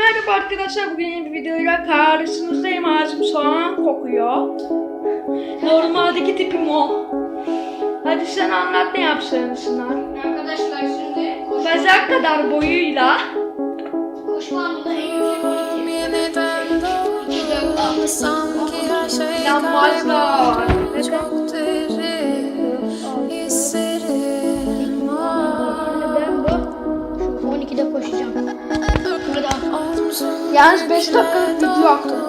Merhaba arkadaşlar bugün yeni bir videoyla karşınızdayım ağzım soğan kokuyor. Normaldeki tipim o. Hadi sen anlat ne yapsın Sınar. Arkadaşlar şimdi koşu, Bezer kadar boyuyla koşu bandında en yüksek 12. Yeniden doğdum sanki her şey inanmazlar. çok Yalnız 5 dakikalık video attım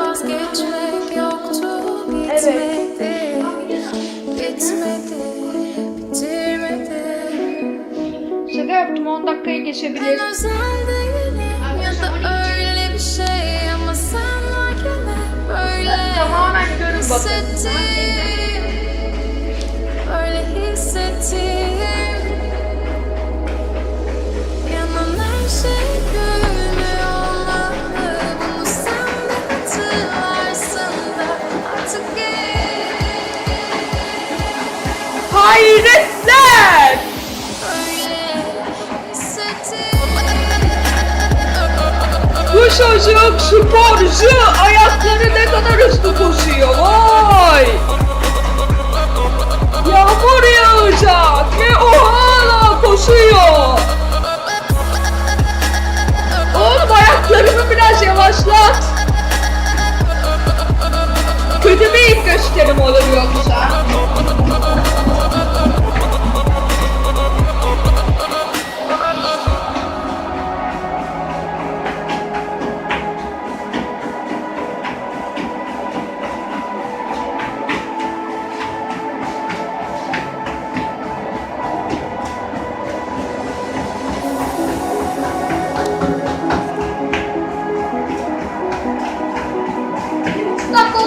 vazgeçmek yoktu Evet. Şaka yaptım 10 dakikaya geçebilir. En özel değilim Hayretler! Çocuk sporcu. Ayakları ilk gösterim olur yoksa.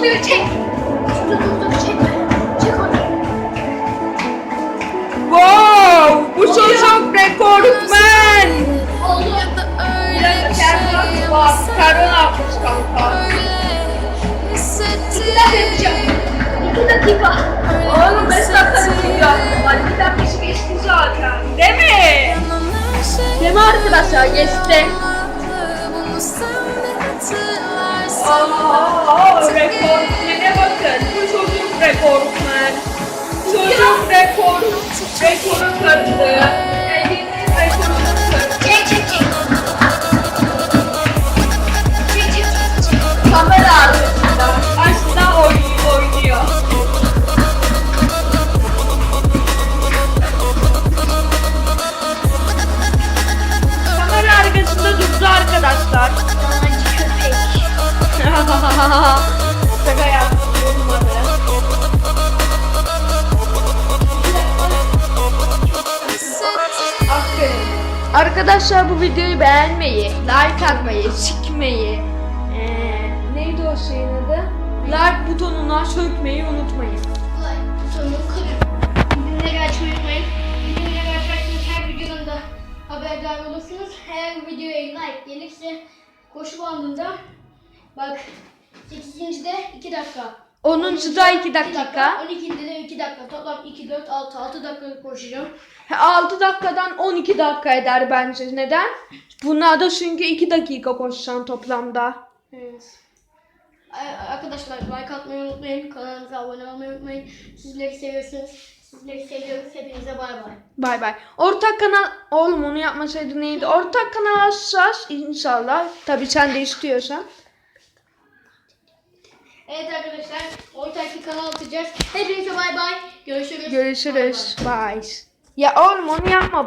Dur Çocuk rekortmen. Oldu. Öyle bir şey Karın atmış kanka. hissettim Bir yapacağım. 2 dakika. Oğlum 5 dakika attım. Hadi bir dakikası geçti zaten. Değil mi? Değil mi arkadaşlar? Geçti. Köpek. Şaka yaptım. Arkadaşlar bu videoyu beğenmeyi, like atmayı, sikmeyi, eee, neydi o şeyin adı? Like butonuna sökmeyi unutmayın. Gelirse koşu bandında bak 8. de 2 dakika. 10. da 2 dakika. 12'de de 2 dakika. Toplam 2, 4, 6, 6 dakika koşacağım. 6 dakikadan 12 dakika eder bence. Neden? Bunlarda çünkü 2 dakika koşacaksın toplamda. Evet. Arkadaşlar like atmayı unutmayın. Kanalımıza abone olmayı unutmayın. Sizleri seviyorsunuz. Sizleri seviyoruz. Hepinize bay bay. Bay bay. Ortak kanal oğlum onu yapmasaydı neydi? Ortak kanal açacağız inşallah. Tabii sen de istiyorsan. Evet arkadaşlar. Ortak bir kanal atacağız. Hepinize bay bay. Görüşürüz. Görüşürüz. Bye. Ya oğlum onu yapma.